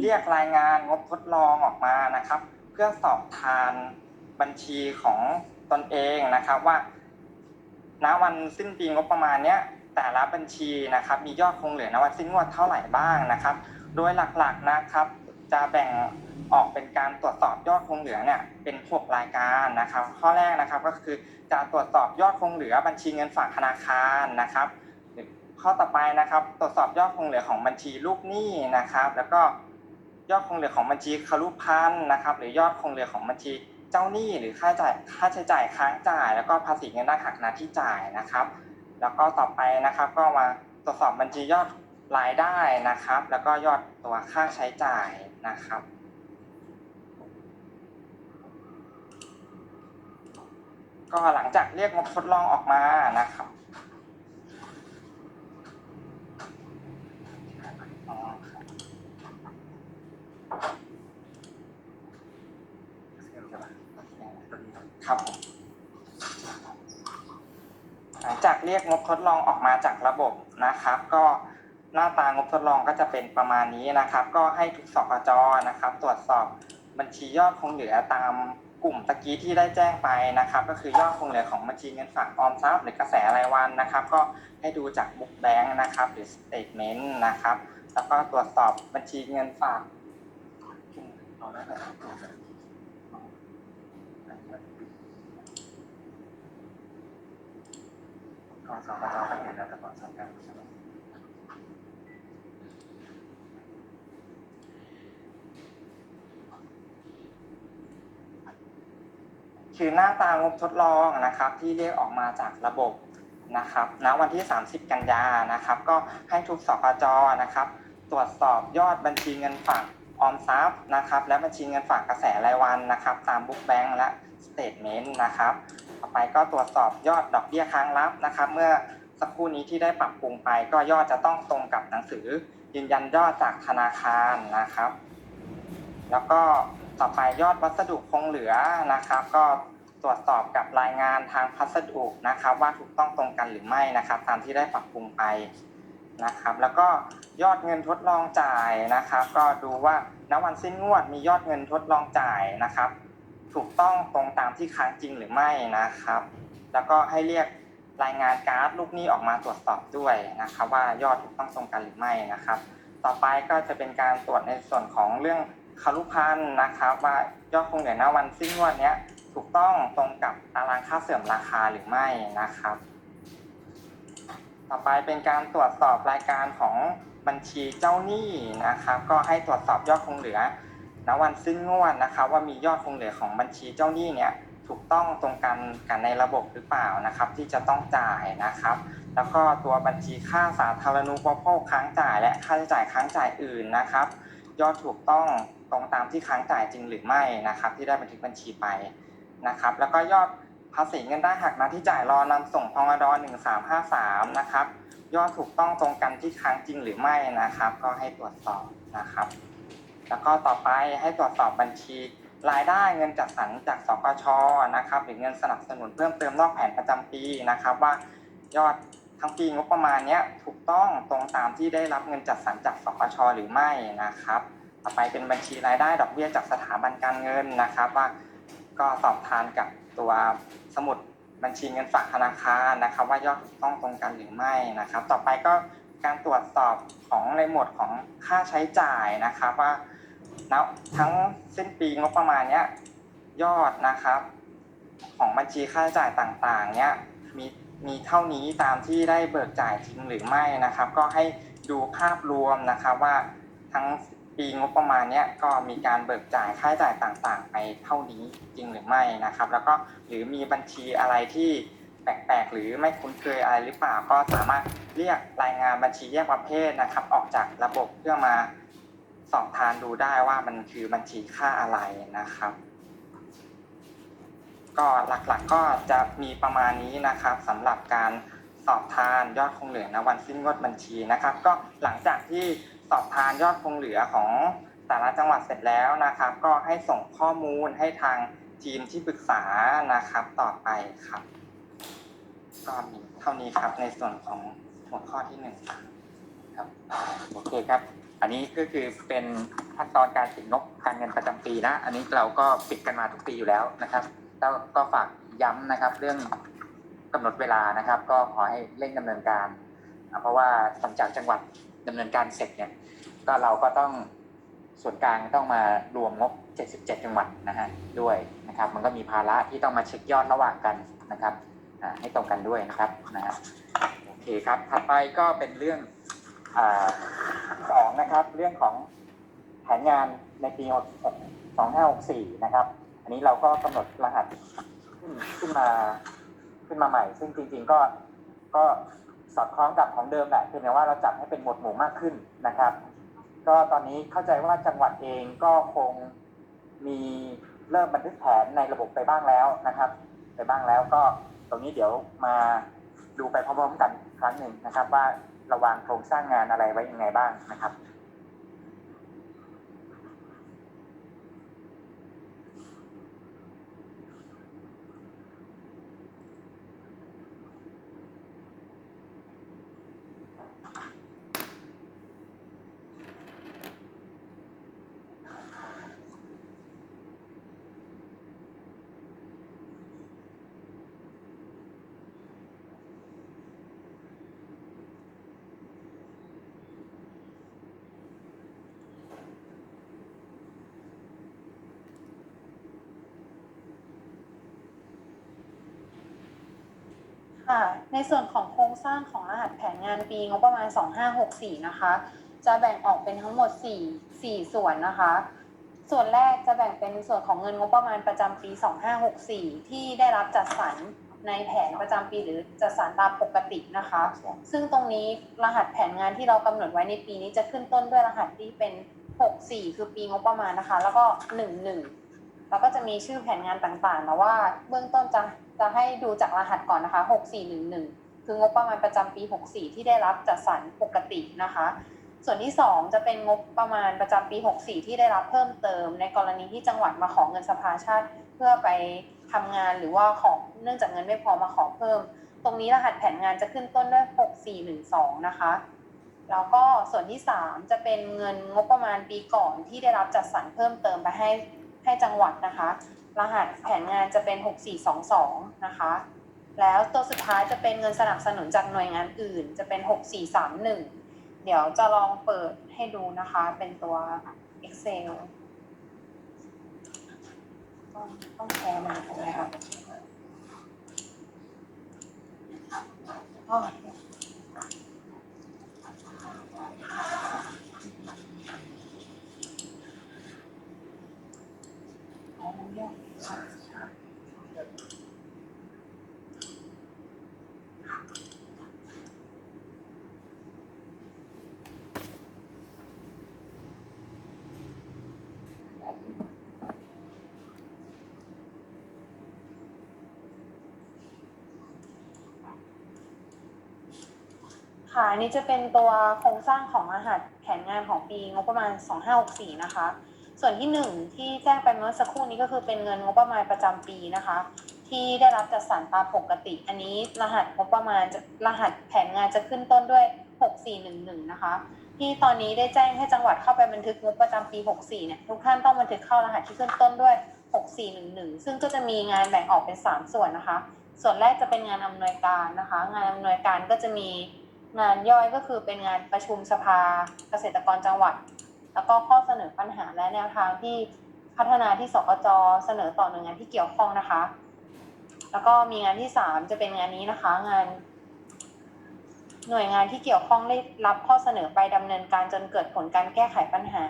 เรียกรายงานงบทดลองออกมานะครับ เพื่อสอบทานบัญชีของตนเองนะครับว่า ณวันสิ้นปีงบประมาณเนี้ยแต่ละบัญชีนะครับ มียอดคงเหลือณวันสิ้นงวดเท่าไหร่บ้างนะครับ โดยหลักๆนะครับ จะแบ่งออกเป็นการตรวจสอบยอดคงเหลือเนี่ยเป็น6รายการนะครับ ข้อแรกนะครับก็คือจะตรวจสอบยอดคงเหลือบัญชีเงินฝากธนาคารนะครับ ข้อต่อไปนะครับ ตรวจสอบยอดคงเหลือของบัญชีลูกหนี้นะครับ แล้วก็ ยอดคงเหลือของบัญชีคารุพันธ์นะครับ หรือยอดคงเหลือของบัญชีเจ้าหนี้หรือค่าจ่ายค่าใช้จ่ายค้างจ่าย แล้วก็ภาษีเงินได้หักหน้าที่จ่ายนะครับ แล้วก็ต่อไปนะครับ ก็มาตรวจสอบบัญชียอดรายได้นะครับ แล้วก็ยอดตัวค่าใช้จ่ายนะครับก็หลังจากเรียกงบทดลองออกมานะครับ อ๋อครับผมหลัง จากเรียกงบทดลองออกมาจากระบบนะครับ ก็หน้าตางบทดลองก็จะเป็นประมาณนี้นะครับ ก็ให้ทุกสกจนะครับ ตรวจสอบบัญชียอดคงเหลือตามกลุ่มตะกี้ที่ได้แจ้งไปนะครับ ก็คือยอดคงเหลือของบัญชีเงินฝากออมทรัพย์หรือกระแสรายวันนะครับ ก็ให้ดูจากบุ๊กแบงค์นะครับหรือสเตทเมนต์นะครับ แล้วก็ตรวจสอบบัญชีเงินฝาก กอนสอบกจก็เห็นแล้วแต่ก่อนสอบกันคือหน้าตางบทดลองนะครับที่เรียกออกมาจากระบบนะครับณวันที่ 30 กันยานะครับ ก็ให้ทุกสกจนะครับ ตรวจสอบยอดบัญชีเงินฝากออมทรัพย์นะครับ และบัญชีเงินฝากกระแสรายวันนะครับ ตามบุ๊กแบงค์และ สเตทเมนต์นะครับ ต่อไปก็ตรวจสอบยอดดอกเบี้ยค้างรับนะครับ เมื่อสักครู่นี้ที่ได้ปรับปรุงไปก็ยอดจะต้องตรงกับหนังสือ ยืนยันยอดจากธนาคารนะครับ แล้วก็ต่อไปยอดวัสดุคงเหลือนะครับ ก็ตรวจสอบกับรายงานทางพัสดุนะครับ ว่าถูกต้องตรงกันหรือไม่นะครับ ตามที่ได้ปรับปรุงไปนะครับ แล้วก็ยอดเงินทดลองจ่ายนะครับ ก็ดูว่าณวันสิ้นงวดมียอดเงินทดลองจ่ายนะครับ ถูกต้องตรงตามที่ค้างจริงหรือไม่นะครับ แล้วก็ให้เรียกรายงานการ์ดลูกหนี้ออกมาตรวจสอบด้วยนะครับ ว่ายอดถูกต้องตรงกันหรือไม่นะครับ ต่อไปก็จะเป็นการตรวจในส่วนของเรื่องคารุพันธ์นะครับ ว่ายอดคงเหลือณวันสิ้นงวดเนี้ยถูกต้องตรงกับตารางค่าเสื่อมราคาหรือไม่นะครับ ต่อไปเป็นการตรวจสอบรายการของบัญชีเจ้าหนี้นะครับ ก็ให้ตรวจสอบยอดคงเหลือ ณวันสิ้นงวดนะครับ ว่ามียอดคงเหลือของบัญชีเจ้าหนี้เนี่ยถูกต้องตรงกันกันในระบบหรือเปล่านะครับ ที่จะต้องจ่ายนะครับ แล้วก็ตัวบัญชีค่าสาธารณูปโภคค้างจ่าย และค่าใช้จ่ายค้างจ่ายอื่นนะครับ ยอดถูกต้องตรงตามที่ค้างจ่ายจริงหรือไม่นะครับ ที่ได้บันทึกบัญชีไปนะครับ แล้วก็ยอดภาษีเงินได้หักหน้าที่จ่ายรอนำส่งพงด1353นะครับยอดถูกต้องตรงกันที่ค้างจริงหรือไม่นะครับ ก็ให้ตรวจสอบนะครับ แล้วก็ต่อไปให้ตรวจสอบบัญชี รายได้เงินจัดสรรจากสกชนะครับหรือเงินสนับสนุนเพิ่มเติมนอกแผนประจำปีนะครับ ว่ายอดทั้งปีงบประมาณนี้ถูกต้องตรงตามที่ได้รับเงินจัดสรรจากสกชหรือไม่นะครับ ต่อไปเป็นบัญชีรายได้ดอกเบี้ยจากสถาบันการเงินนะครับ ว่าก็สอบทานกับตัวสมุดบัญชีเงินฝากธนาคารนะครับ ว่ายอดถูกต้องตรงกันหรือไม่นะครับ ต่อไปก็การตรวจสอบของในหมวดของค่าใช้จ่ายนะครับว่า ณทั้งสิ้นปีงบประมาณเนี้ยยอดนะครับ ของบัญชีค่าใช้จ่ายต่างๆ เนี้ยมีมีเท่านี้ตามที่ได้เบิกจ่ายจริงหรือไม่นะครับ ก็ให้ดูภาพรวมนะครับว่าทั้งปีงบประมาณเนี้ยก็มีการเบิกจ่ายค่าใช้จ่ายต่างๆ ไปเท่านี้จริงหรือไม่นะครับ แล้วก็หรือมีบัญชีอะไรที่แปลกๆ หรือไม่คุ้นเคยอะไรหรือเปล่าก็สามารถเรียกรายงานบัญชีแยกประเภทนะครับ ออกจากระบบเพื่อมา สอบทานดูได้ว่ามันคือบัญชีค่าอะไรนะครับ ก็หลักๆก็จะมีประมาณนี้นะครับสำหรับการสอบทานยอดคงเหลือณวันสิ้นงวดบัญชีนะครับ ก็หลังจากที่สอบทานยอดคงเหลือของแต่ละจังหวัดเสร็จแล้วนะครับ ก็ให้ส่งข้อมูลให้ทางทีมที่ปรึกษานะครับต่อไปครับก็มีเท่านี้ครับในส่วนของหัวข้อที่หนึ่งครับโอเคครับ อันนี้ก็คือเป็นขั้นตอนการปิดงบการเงินประจำปีนะ อันนี้เราก็ปิดกันมาทุกปีอยู่แล้วนะครับแล้วก็ฝากย้ำนะครับ เรื่องกำหนดเวลานะครับ ก็ขอให้เร่งดำเนินการ เพราะว่าหลังจากจังหวัดดำเนินการเสร็จเนี่ย ก็เราก็ต้องส่วนกลางต้องมารวมงบ 77 จังหวัดนะฮะด้วยนะครับ มันก็มีภาระที่ต้องมาเช็คยอดระหว่างกันนะครับให้ตรงกันด้วยนะครับนะฮะโอเคครับ ถัดไปก็เป็นเรื่องอ่า สองนะครับ เรื่องของแผนงานในปี2564 นะครับ อันนี้เราก็กำหนดรหัสขึ้นขึ้นมาขึ้นมาใหม่ ซึ่งจริง ๆ ก็ก็สอดคล้องกับของเดิมแหละเพียงแต่ว่าเราจัดให้เป็นหมวดหมู่มากขึ้นนะครับ ก็ตอนนี้เข้าใจว่าจังหวัดเองก็คงมีเริ่มบันทึกแผนในระบบไปบ้างแล้วนะครับ ไปบ้างแล้วก็ตรงนี้เดี๋ยวมาดูไปพร้อมๆกันครั้งหนึ่งนะครับว่า ระวางโครงสร้างงานอะไรไว้ยังไงบ้างนะครับ ค่ะ ในส่วนของโครงสร้างของรหัสแผนงานปีงบประมาณ 2564 นะคะ จะแบ่งออกเป็นทั้งหมด 4 4 ส่วนนะคะ ส่วนแรกจะแบ่งเป็นส่วนของเงินงบประมาณประจำปี 2564 ที่ได้รับจัดสรรในแผนประจำปีหรือจัดสรรตามปกตินะคะ ซึ่งตรงนี้รหัสแผนงานที่เรากำหนดไว้ในปีนี้จะขึ้นต้นด้วยรหัสที่เป็น 64 คือปีงบประมาณนะคะ แล้วก็ 11 แล้วก็จะมีชื่อแผนงานต่างๆแต่ว่าเบื้องต้นจะ จะให้ดูจากรหัสก่อนนะคะ6411 คืองบประมาณประจำปี 64 ที่ได้รับจัดสรรปกตินะคะ ส่วนที่ 2 จะเป็นงบประมาณประจำปี 64 ที่ได้รับเพิ่มเติม ในกรณีที่จังหวัดมาขอเงินสภาชาติ เพื่อไปทำงานหรือว่าขอเนื่องจากเงินไม่พอมาขอเพิ่ม ตรงนี้รหัสแผนงานจะขึ้นต้นด้วย 6412 นะคะแล้วก็ส่วนที่ 3 จะเป็นเงินงบประมาณปีก่อนที่ได้รับจัดสรรเพิ่มเติมไปให้ให้จังหวัดนะคะ รหัสแผนงานจะเป็น 6422 นะคะ แล้วตัวสุดท้ายจะเป็นเงินสนับสนุนจากหน่วยงานอื่น จะเป็น 6431 เดี๋ยวจะลองเปิดให้ดูนะคะ เป็นตัว Excel ต้องต้องแชร์มันถูกไหมคะอ๋อ อ๋อเยอะ ค่ะอันนี้จะเป็นตัวโครงสร้างของรหัสแผนงานของปีงบประมาณ 2564 นะคะ ส่วนที่หนึ่งที่แจ้งไปเมื่อสักครู่นี้ก็คือเป็นเงินงบประมาณประจำปีนะคะ ที่ได้รับจัดสรรตามปกติ อันนี้รหัสงบประมาณรหัสแผนงานจะขึ้นต้นด้วย 6411 นะคะ ที่ตอนนี้ได้แจ้งให้จังหวัดเข้าไปบันทึกงบประจำปี 64 เนี่ยทุกท่านต้องบันทึกเข้ารหัสที่ขึ้นต้นด้วย 6411 ซึ่งก็จะมีงานแบ่งออกเป็น 3 ส่วนนะคะ ส่วนแรกจะเป็นงานอำนวยการนะคะ งานอำนวยการก็จะมีงานย่อยก็คือเป็นงานประชุมสภาเกษตรกรจังหวัด แล้วก็ข้อเสนอปัญหาและแนวทางที่พัฒนาที่สกจเสนอต่อหน่วยงานที่เกี่ยวข้องนะคะ แล้วก็มีงานที่สามจะเป็นงานนี้นะคะ งาน หน่วยงานที่เกี่ยวข้องได้รับข้อเสนอไปดำเนินการจนเกิดผลการแก้ไขปัญหา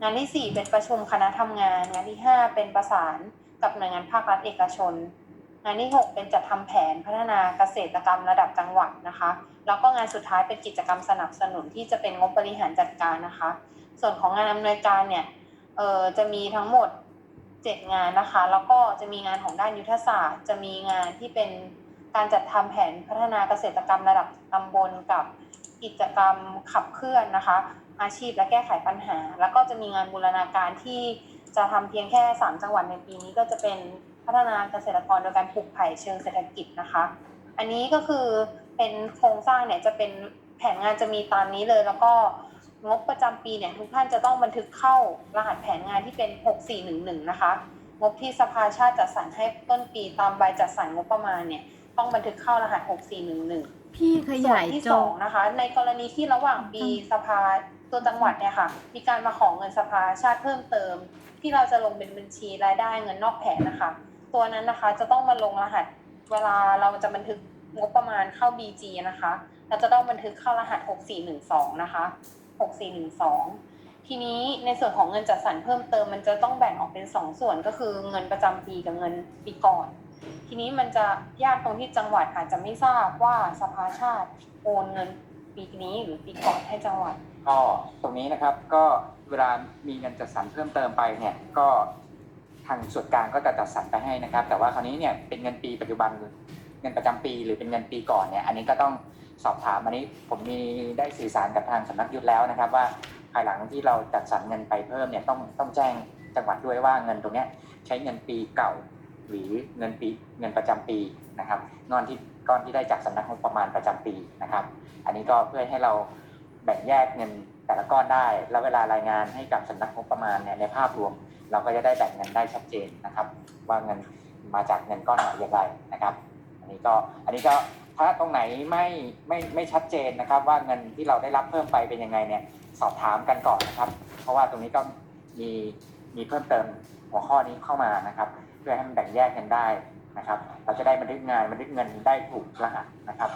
งานที่สี่เป็นประชุมคณะทำงาน งานที่ห้าเป็นประสานกับหน่วยงานภาครัฐเอกชน งานที่หกเป็นจัดทำแผนพัฒนาเกษตรกรรมระดับจังหวัดนะคะ แล้วก็งานสุดท้ายเป็นกิจกรรมสนับสนุนที่จะเป็นงบบริหารจัดการนะคะ ส่วนของงานอำนวยการเนี่ยเออจะมีทั้งหมด 7 งานนะคะ แล้วก็จะมีงานของด้านยุทธศาสตร์ จะมีงานที่เป็นการจัดทำแผนพัฒนาเกษตรกรรมระดับตำบลกับกิจกรรมขับเคลื่อนนะคะ อาชีพและแก้ไขปัญหา แล้วก็จะมีงานบูรณาการที่จะทำเพียงแค่ 3 จังหวัดในปีนี้ก็จะเป็น พัฒนาเกษตรกรโดยการปลูกไผ่เชิงเศรษฐกิจนะคะ อันนี้ก็คือเป็นโครงสร้างเนี่ยจะเป็นแผนงานจะมีตามนี้เลย แล้วก็งบประจำปีเนี่ยทุกท่านจะต้องบันทึกเข้ารหัสแผนงานที่เป็น 6411 นะคะ งบที่สภาชาติจัดสรรให้ต้นปีตามใบจัดสรรงบประมาณเนี่ยต้องบันทึกเข้ารหัส 6411 พี่ขส่วนยายที่จสอองนะคะ ในกรณีที่ระหว่างปีสภาตัวจังหวัดเนี่ยค่ะ มีการมาของเงินสภาชาติเพิ่มเติม ที่เราจะลงเป็นบัญชีรายได้เงินนอกแผนนะคะ ตัวนั้นนะคะ จะต้องมาลงรหัส เวลาเราจะบันทึกงบประมาณเข้า BG นะคะ เราจะต้องบันทึกเข้ารหัส 6412 นะคะ 6412 ทีนี้ในส่วนของเงินจัดสรรเพิ่มเติมมันจะต้องแบ่งออกเป็น 2 ส่วนก็คือเงินประจำปีกับเงินปีก่อน ทีนี้มันจะยากตรงที่จังหวัดอาจจะไม่ทราบว่าสภาชาติโอนเงินปีนี้หรือปีก่อนให้จังหวัดก็ตรงนี้นะครับก็เวลามีเงินจัดสรรเพิ่มเติมไปเนี่ยก็ ทางส่วนกลางก็จะจัดสรรไปให้นะครับ แต่ว่าคราวนี้เนี่ยเป็นเงินปีปัจจุบันเงินประจำปี หรือเป็นเงินปีก่อนเนี่ยอันนี้ก็ต้องสอบถามอันนี้ผมมีได้สื่อสารกับทางสำนักยุทธแล้วนะครับ ว่าภายหลังที่เราจัดสรรเงินไปเพิ่มเนี่ยต้องต้องแจ้งจังหวัดด้วยว่าเงินตรงเนี้ยใช้เงินปีเก่า หรือเงินปีเงินประจำปีนะครับเงินที่ก้อนที่ได้จากสำนักงบประมาณประจำปีนะครับ อันนี้ก็เพื่อให้เราแบ่งแยกเงินแต่ละก้อนได้ แล้วเวลารายงานให้กับสำนักงบประมาณเนี่ยในภาพรวม เราก็จะได้แบ่งเงินได้ชัดเจนนะครับ ว่าเงินมาจากเงินก้อนไหนอย่างไรนะครับ อันนี้ก็อันนี้ก็ถ้าตรงไหนไม่ไม่ไม่ชัดเจนนะครับ ว่าเงินที่เราได้รับเพิ่มไปเป็นยังไงเนี่ยสอบถามกันก่อนนะครับ เพราะว่าตรงนี้ก็มีมีเพิ่มเติมหัวข้อนี้เข้ามานะครับ เพื่อให้มันแบ่งแยกกันได้นะครับ เราจะได้บันทึกงานบันทึกเงินได้ถูกรหัสนะครับ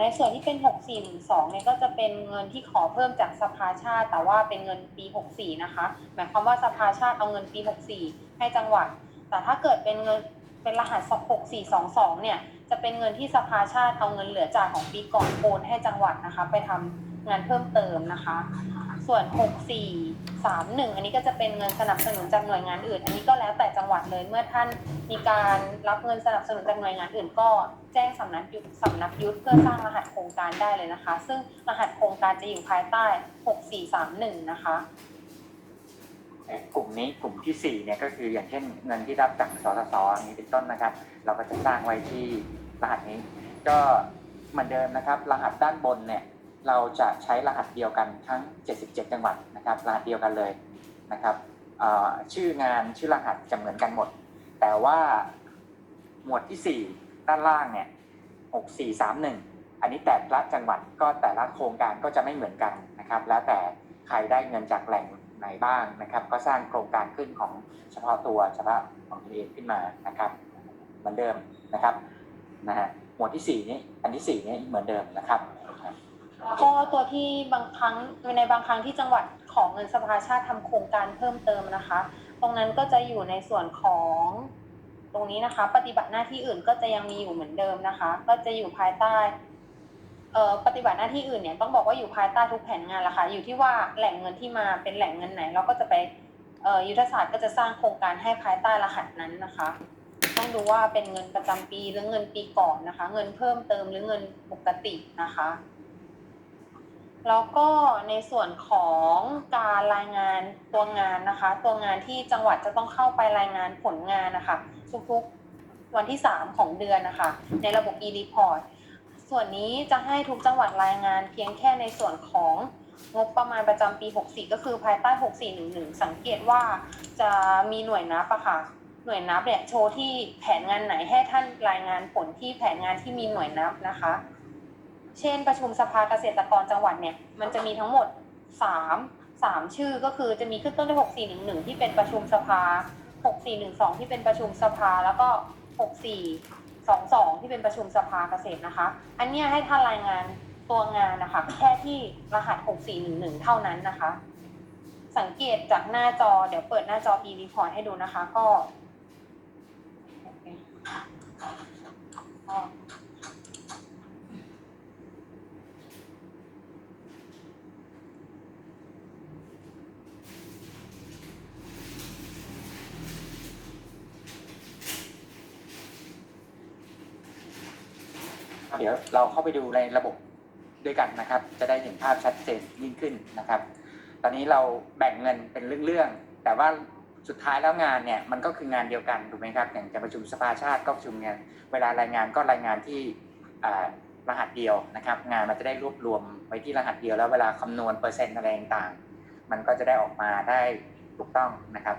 ในส่วนที่เป็น 6412เนี่ยก็จะเป็นเงินที่ขอเพิ่มจากสภาชาติ แต่ว่าเป็นเงินปี 64 นะคะ หมายความว่าสภาชาติเอาเงินปี 64 ให้จังหวัด แต่ถ้าเกิดเป็นเงินเป็นรหัส 6422 เนี่ย จะเป็นเงินที่สภาชาติเอาเงินเหลือจ่ายของปีก่อนโอนให้จังหวัดนะคะ ไปทำงานเพิ่มเติมนะคะ ส่วน 6431 อันนี้ก็จะเป็นเงินสนับสนุนจากหน่วยงานอื่น อันนี้ก็แล้วแต่จังหวัดเลย เมื่อท่านมีการรับเงินสนับสนุนจากหน่วยงานอื่น ก็แจ้งสำนักยุทธสำนักยุทธเพื่อสร้างรหัสโครงการได้เลยนะคะ ซึ่งรหัสโครงการจะอยู่ภายใต้ 6431 นะคะกลุ่มนี้กลุ่มที่สี่เนี่ยก็คืออย่างเช่นเงินที่รับจากสสสอย่างนี้เป็นต้นนะครับ เราก็จะสร้างไว้ที่รหัสนี้ ก็เหมือนเดิมนะครับ รหัสด้านบนเนี่ย เราจะใช้รหัสเดียวกันทั้ง 77 จังหวัดนะครับรหัสเดียวกันเลยนะครับชื่องานชื่อรหัสจะเหมือนกันหมด แต่ว่าหมวดที่ 4 ด้านล่างเนี่ย6431 อันนี้แต่ละจังหวัดก็แต่ละโครงการก็จะไม่เหมือนกันนะครับ แล้วแต่ใครได้เงินจากแหล่งไหนบ้างนะครับ ก็สร้างโครงการขึ้นของเฉพาะตัวเฉพาะของตัวเองขึ้นมานะครับเหมือนเดิมนะครับนะฮะหมวดที่สี่นี้อันที่สี่นี้เหมือนเดิมนะครับ แล้วก็ตัวที่บางครั้งในบางครั้งที่จังหวัดของเงินสภาชาติทำโครงการเพิ่มเติมนะคะ ตรงนั้นก็จะอยู่ในส่วนของ ตรงนี้นะคะ ปฏิบัติหน้าที่อื่นก็จะยังมีอยู่เหมือนเดิมนะคะ ก็จะอยู่ภายใต้เปฏิบัติหน้าที่อื่นเนี่ยต้องบอกว่าอยู่ภายใต้ทุกแผนงานละค่ะอยู่ที่ว่าแหล่งเงินที่มาเป็นแหล่งเงินไหน เราก็จะไปยุทธศาสตร์ก็จะสร้างโครงการให้ภายใต้รหัสนั้นนะคะ ต้องดูว่าเป็นเงินประจำปีหรือเงินปีก่อนนะคะ เงินเพิ่มเติมหรือเงินปกตินะคะ แล้วก็ในส่วนของการรายงานตัวงานนะคะ ตัวงานที่จังหวัดจะต้องเข้าไปรายงานผลงานนะคะทุกๆวันที่ 3 ของเดือนนะคะ ในระบบ e-report ส่วนนี้จะให้ทุกจังหวัดรายงานเพียงแค่ในส่วนของงบประมาณประจำปี 64 ก็คือภายใต้ 6411 สังเกตว่าจะมีหน่วยนับอะค่ะหน่วยนับเนี่ยโชว์ที่แผนงานไหนให้ท่านรายงานผลที่แผนงานที่มีหน่วยนับนะคะ เช่น ประชุมสภาเกษตรกรจังหวัดเนี่ย มันจะมีทั้งหมดสามสามชื่อก็คือจะมีขึ้นต้นด้วยหกสี่หนึ่งหนึ่งที่เป็นประชุมสภาหกสี่หนึ่งสองที่เป็นประชุมสภาแล้วก็หกสี่สองสองที่เป็นประชุมสภาเกษตรนะคะ อันเนี้ยให้ท่านรายงานตัวงานนะคะ แค่ที่รหัสหกสี่หนึ่งหนึ่งเท่านั้นนะคะ สังเกตจากหน้าจอเดี๋ยวเปิดหน้าจอ e-report ให้ดูนะคะก็ เดี๋ยวเราเข้าไปดูในระบบด้วยกันนะครับ จะได้เห็นภาพชัดเจนยิ่งขึ้นนะครับ ตอนนี้เราแบ่งเงินเป็นเรื่องๆแต่ว่าสุดท้ายแล้วงานเนี่ยมันก็คืองานเดียวกันถูกไหมครับอย่างจะประชุมสภาชาติก็ประชุมงานเวลารายงานก็รายงานที่รหัสเดียวนะครับ งานมันจะได้รวบรวมไว้ที่รหัสเดียวแล้วเวลาคำนวณเปอร์เซ็นต์อะไรต่างๆมันก็จะได้ออกมาได้ถูกต้องนะครับ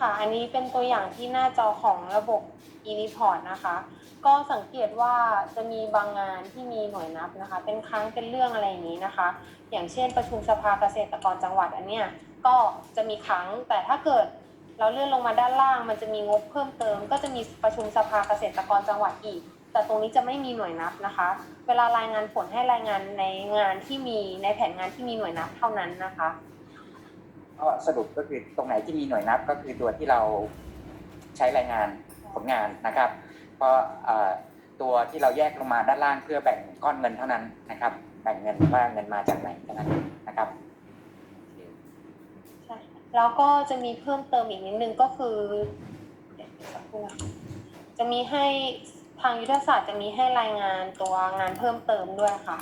ค่ะ อันนี้เป็นตัวอย่างที่หน้าจอของระบบ e-report นะคะ ก็สังเกตว่าจะมีบางงานที่มีหน่วยนับนะคะ เป็นครั้งเป็นเรื่องอะไรอย่างนี้นะคะ อย่างเช่น ประชุมสภาเกษตรกรจังหวัดอันเนี้ยก็จะมีครั้งแต่ถ้าเกิดเราเลื่อนลงมาด้านล่าง มันจะมีงบเพิ่มเติม ก็จะมีประชุมสภาเกษตรกรจังหวัดอีก แต่ตรงนี้จะไม่มีหน่วยนับนะคะ เวลารายงานผลให้รายงานในงานที่มีในแผนงานที่มีหน่วยนับเท่านั้นนะคะ ก็สรุปก็คือตรงไหนที่มีหน่วยนับก็คือตัวที่เราใช้รายงานผลงานนะครับเพราะตัวที่เราแยกลงมาด้านล่างเพื่อแบ่งก้อนเงินเท่านั้นนะครับ แบ่งเงินว่าเงินมาจากไหนเท่านั้นนะครับใช่แล้วก็จะมีเพิ่มเติมอีกนิดนึงก็คือจะมีให้ทางยุทธศาสตร์จะมีให้รายงานตัวงานเพิ่มเติมด้วยค่ะ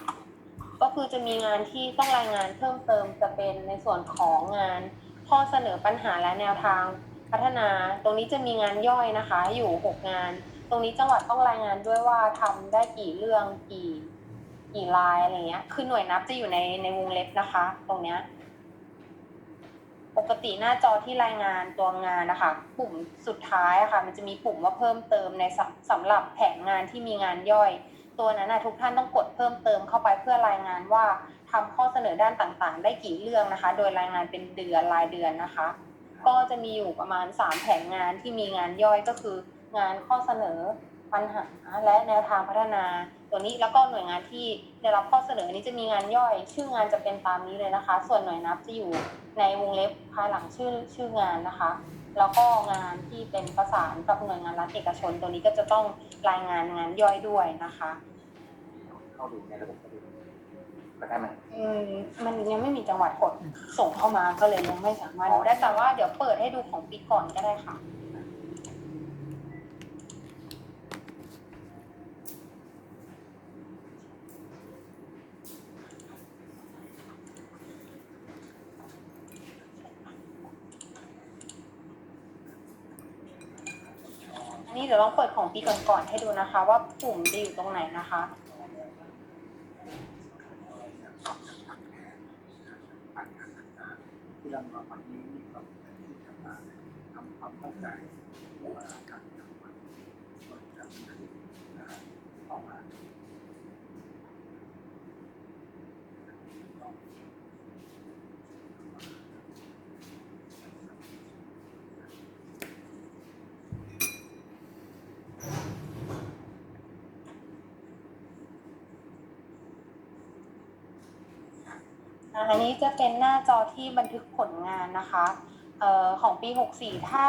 ก็คือจะมีงานที่ต้องรายงานเพิ่มเติมจะเป็นในส่วนของงานข้อเสนอปัญหาและแนวทางพัฒนา ตรงนี้จะมีงานย่อยนะคะ อยู่หกงาน ตรงนี้จังหวัดต้องรายงานด้วยว่าทำได้กี่เรื่องกี่กี่ลายอะไรเงี้ย คือหน่วยนับจะอยู่ในในวงเล็บนะคะ ตรงเนี้ย ปกติหน้าจอที่รายงานตัวงานนะคะ ปุ่มสุดท้ายะค่ะ มันจะมีปุ่มว่าเพิ่มเติมในสำสำหรับแผนงานที่มีงานย่อย ตัวนั้นนะทุกท่านต้องกดเพิ่มเติมเข้าไปเพื่อรายงานว่าทำข้อเสนอด้านต่างๆ ได้กี่เรื่องนะคะ โดยรายงานเป็นเดือนรายเดือนนะคะ ก็จะมีอยู่ประมาณ 3 แผนงานที่มีงานย่อยก็คืองานข้อเสนอปัญหาและแนวทางพัฒนา ตัวนี้แล้วก็หน่วยงานที่ได้รับข้อเสนอนี้จะมีงานย่อย ชื่องานจะเป็นตามนี้เลยนะคะ ส่วนหน่วยนับจะอยู่ในวงเล็บภายหลังชื่อชื่องานนะคะ แล้วก็งานที่เป็นประสานกับหน่วยงานรัฐเอกชน ตัวนี้ก็จะต้องรายงานงานย่อยด้วยนะคะ เข้าดูในระบบก็ดูก็ได้ไหมอืมมันยังไม่มีจังหวัดกดส่งเข้ามาก็เลยยังไม่สามารถดูได้แต่ว่าเดี๋ยวเปิดให้ดูของปีก่อนก็ได้ค่ะ อันนี้เดี๋ยวลองเปิดของปีก่อนๆให้ดูนะคะ ว่าปุ่มจะอยู่ตรงไหนนะคะ ที่เรามาวันนี้นี่ก็ที่จะมาทำความเข้าใจว่าการทำมันมันจะเป็น อันนี้จะเป็นหน้าจอที่บันทึกผลงานนะคะเอ่อของปี 64 ถ้า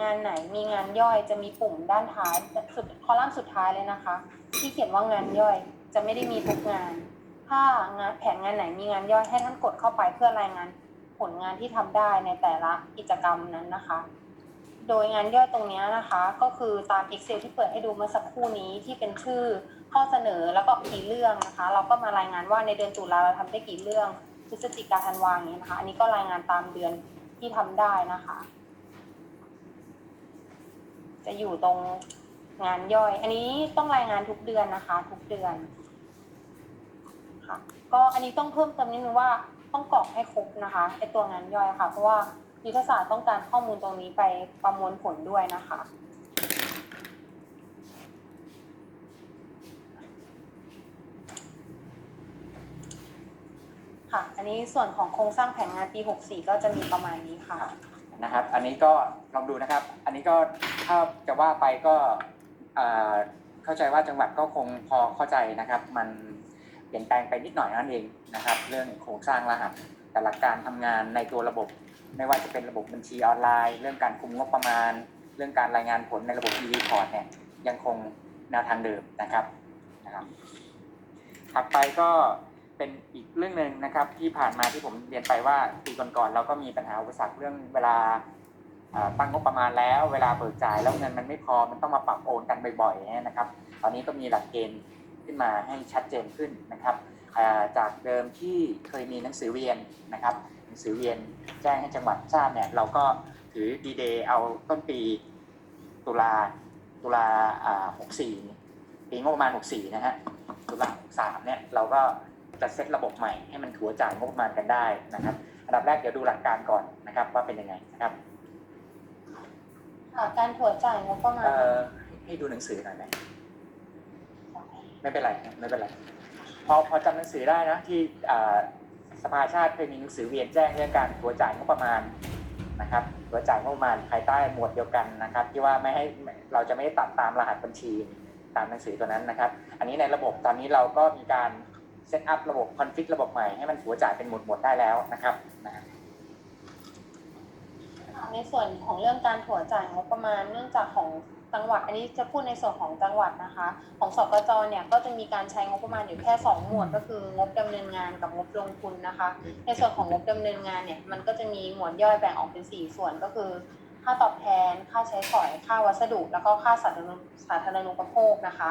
งานไหนมีงานย่อยจะมีปุ่มด้านท้ายสุดคอลัมน์สุดท้ายเลยนะคะ ที่เขียนว่างานย่อยจะไม่ได้มีทุกงาน ถ้างานแผนงานไหนมีงานย่อยให้ท่านกดเข้าไปเพื่อรายงานผลงานที่ทำได้ในแต่ละกิจกรรมนั้นนะคะ โดยงานย่อยตรงนี้นะคะ ก็คือตาม Excel ที่เปิดให้ดูเมื่อสักครู่นี้ที่เป็นชื่อข้อเสนอแล้วก็กี่เรื่องนะคะ เราก็มารายงานว่าในเดือนตุลาเราทำได้กี่เรื่อง พฤศจิกาธันวาอย่างนี้นะคะ อันนี้ก็รายงานตามเดือนที่ทำได้นะคะ จะอยู่ตรงงานย่อย อันนี้ต้องรายงานทุกเดือนนะคะ ทุกเดือนค่ะ ก็อันนี้ต้องเพิ่มเติมนิดนึงว่าต้องกรอกให้ครบนะคะไอตัวงานย่อยค่ะ เพราะว่ายุทธศาสตร์ต้องการข้อมูลตรงนี้ไปประมวลผลด้วยนะคะ ค่ะ อันนี้ส่วนของโครงสร้างแผนงานปี 64 ก็จะมีประมาณนี้ค่ะ นะครับ อันนี้ก็ลองดูนะครับ อันนี้ก็ถ้าจะว่าไปก็เข้าใจว่าจังหวัดก็คงพอเข้าใจนะครับ มันเปลี่ยนแปลงไปนิดหน่อยนั่นเองนะครับ เรื่องโครงสร้างรหัสแต่หลักการทำงานในตัวระบบ ไม่ว่าจะเป็นระบบบัญชีออนไลน์ เรื่องการคุมงบประมาณ เรื่องการรายงานผลในระบบ e-report เนี่ยยังคงแนวทางเดิมนะครับนะครับถัดไปก็ เป็นอีกเรื่องหนึ่งนะครับ ที่ผ่านมาที่ผมเรียนไปว่าปีก่อนๆเราก็มีปัญหาอุปสรรคเรื่องเวลาตั้งงบประมาณแล้วเวลาเบิกจ่ายแล้วเงินมันไม่พอมันต้องมาปรับโอนกันบ่อยๆนะครับ ตอนนี้ก็มีหลักเกณฑ์ขึ้นมาให้ชัดเจนขึ้นนะครับจากเดิมที่เคยมีหนังสือเวียนนะครับ หนังสือเวียนแจ้งให้จังหวัดทราบเนี่ยเราก็ถือดีเดย์เอาต้นปีตุลาตุลาอ่า64ปีงบประมาณ64นะฮะตุลา63เนี่ยเราก็ จะเซตระบบใหม่ให้มันถัวจ่ายงบประมาณกันได้นะครับอันดับแรกเดี๋ยวดูหลักการก่อนนะครับ ว่าเป็นยังไงนะครับค่ะการถัวจ่ายงบประมาณเอ่อให้ดูหนังสือหน่อยไหมไม่เป็นไรครับไม่เป็นไรพอพอจำหนังสือได้นะที่อ่าสภาชาติเคยมีหนังสือเวียนแจ้งเรื่องการถัวจ่ายงบประมาณนะครับถัวจ่ายงบประมาณภายใต้หมวดเดียวกันนะครับ ที่ว่าไม่ให้เราจะไม่ได้ตัดตามรหัสบัญชีตามหนังสือตัวนั้นนะครับ อันนี้ในระบบตอนนี้เราก็มีการ เซตอัพระบบคอนฟิกระบบใหม่ให้มันถัวจ่ายเป็นหมวดหมวดได้แล้วนะครับนะในส่วนของเรื่องการถัวจ่ายงบประมาณเนื่องจากของจังหวัด อันนี้จะพูดในส่วนของจังหวัดนะคะ ของสกจเนี่ยก็จะมีการใช้งบประมาณอยู่แค่สองหมวดก็คืองบดำเนินงานกับงบลงทุนนะคะ ในส่วนของงบดำเนินงานเนี่ยมันก็จะมีหมวดย่อยแบ่งออกเป็นสี่ส่วนก็คือ ค่าตอบแทน ค่าใช้สอย ค่าวัสดุ แล้วก็ค่าสาธารณูสาธารณูปโภคนะคะ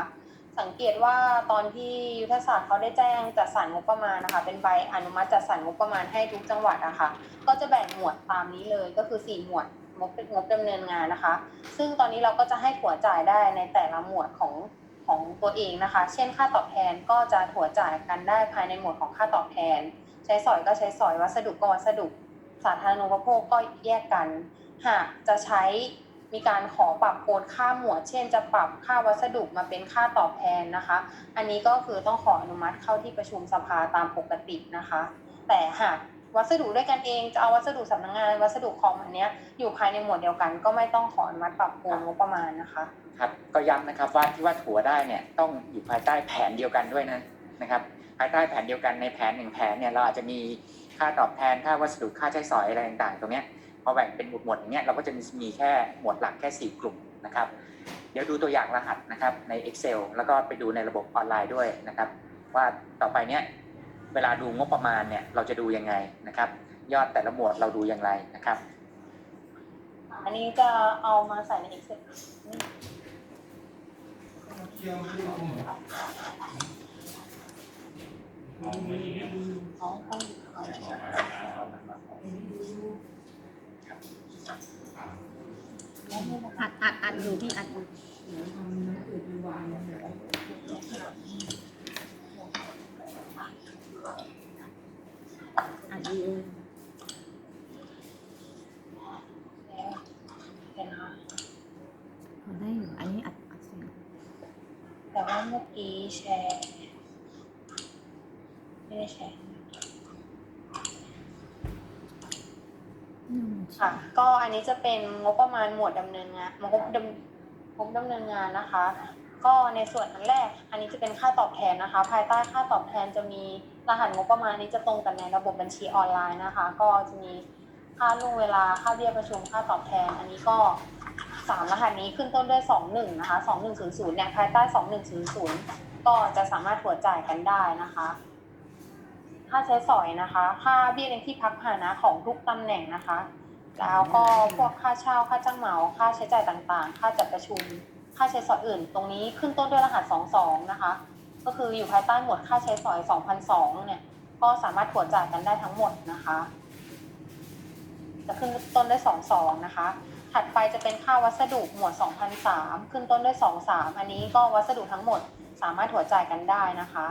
สังเกตว่าตอนที่ยุทธศาสตร์เขาได้แจ้งจัดสรรงบประมาณนะคะ เป็นใบอนุมัติจัดสรรงบประมาณให้ทุกจังหวัดนะคะก็จะแบ่งหมวดตามนี้เลยก็คือ 4 หมวดงบงบดำเนินงานนะคะ ซึ่งตอนนี้เราก็จะให้ถัวจ่ายได้ในแต่ละหมวดของของตัวเองนะคะ เช่น ค่าตอบแทนก็จะถัวจ่ายกันได้ภายในหมวดของค่าตอบแทน ใช้สอยก็ใช้สอยวัสดุก็วัสดุ สาธารณูปโภคก็แยกกัน หากจะใช้ มีการขอปรับโอนค่าหมวด เช่น จะปรับค่าวัสดุมาเป็นค่าตอบแทนนะคะ อันนี้ก็คือต้องขออนุมัติเข้าที่ประชุมสภาตามปกตินะคะ แต่หากวัสดุด้วยกันเองจะเอาวัสดุสำนักงาน วัสดุคอมอันเนี้ยอยู่ภายในหมวดเดียวกัน ก็ไม่ต้องขออนุมัติปรับโอนงบประมาณนะคะครับก็ย้ำนะครับว่าที่ว่าถัวได้เนี่ยต้องอยู่ภายใต้แผนเดียวกันด้วยนะนะครับภายใต้แผนเดียวกันในแผนหนึ่งแผนเนี่ยเราอาจจะมีค่าตอบแทนค่าวัสดุค่าใช้สอยอะไรต่างๆ ตรงเนี้ย อแบ่งเป็นหมวดหมวดอย่างเงี้ยเราก็จะมีมีแค่หมวดหลักแค่สี่กลุ่มนะครับ เดี๋ยวดูตัวอย่างรหัสนะครับใน Excel แล้วก็ไปดูในระบบออนไลน์ด้วยนะครับ ว่าต่อไปเนี้ยเวลาดูงบประมาณเนี่ยเราจะดูยังไงนะครับ ยอดแต่ละหมวดเราดูอย่างไรนะครับ อันนี้จะเอามาใส่ใน Excel อ๋อต้ อัดอัดอัดอยู่พี่อัดอยู่อัดอยู่เห็นได้อยู่อันนี้อัดอัดเสียงแต่ว่าเมื่อกี้แชร์ไม่ได้แชร์ อืม ค่ะก็อันนี้จะเป็นงบประมาณหมวดดำเนินงานงบดำงบดำเนินงานนะคะ ก็ในส่วนอันแรก อันนี้จะเป็นค่าตอบแทนนะคะ ภายใต้ค่าตอบแทนจะมีรหัสงบประมาณนี้จะตรงกันในระบบบัญชีออนไลน์นะคะ ก็จะมีค่าล่วงเวลาค่าเบี้ยประชุมค่าตอบแทน อันนี้ก็สามรหัสนี้ขึ้นต้นด้วยสองหนึ่งนะคะสองหนึ่งศูนย์ศูนย์เนี่ยภายใต้สองหนึ่งศูนย์ศูนย์ก็จะสามารถถัวจ่ายกันได้นะคะ ค่าใช้สอยนะคะ ค่าเบี้ยเลี้ยงที่พักพาหนะของทุกตำแหน่งนะคะ แล้วก็พวกค่าเช่าค่าจ้างเหมาค่าใช้จ่ายต่างๆ ค่าจัดประชุม ค่าใช้สอยอื่น ตรงนี้ขึ้นต้นด้วยรหัส22นะคะ ก็คืออยู่ภายใต้หมวดค่าใช้สอย2002เนี่ยก็สามารถถัวจ่ายกันได้ทั้งหมดนะคะ จะขึ้นต้นด้วย22นะคะ ถัดไปจะเป็นค่าวัสดุหมวด2003ขึ้นต้นด้วย23อันนี้ก็วัสดุทั้งหมดสามารถถัวจ่ายกันได้นะคะ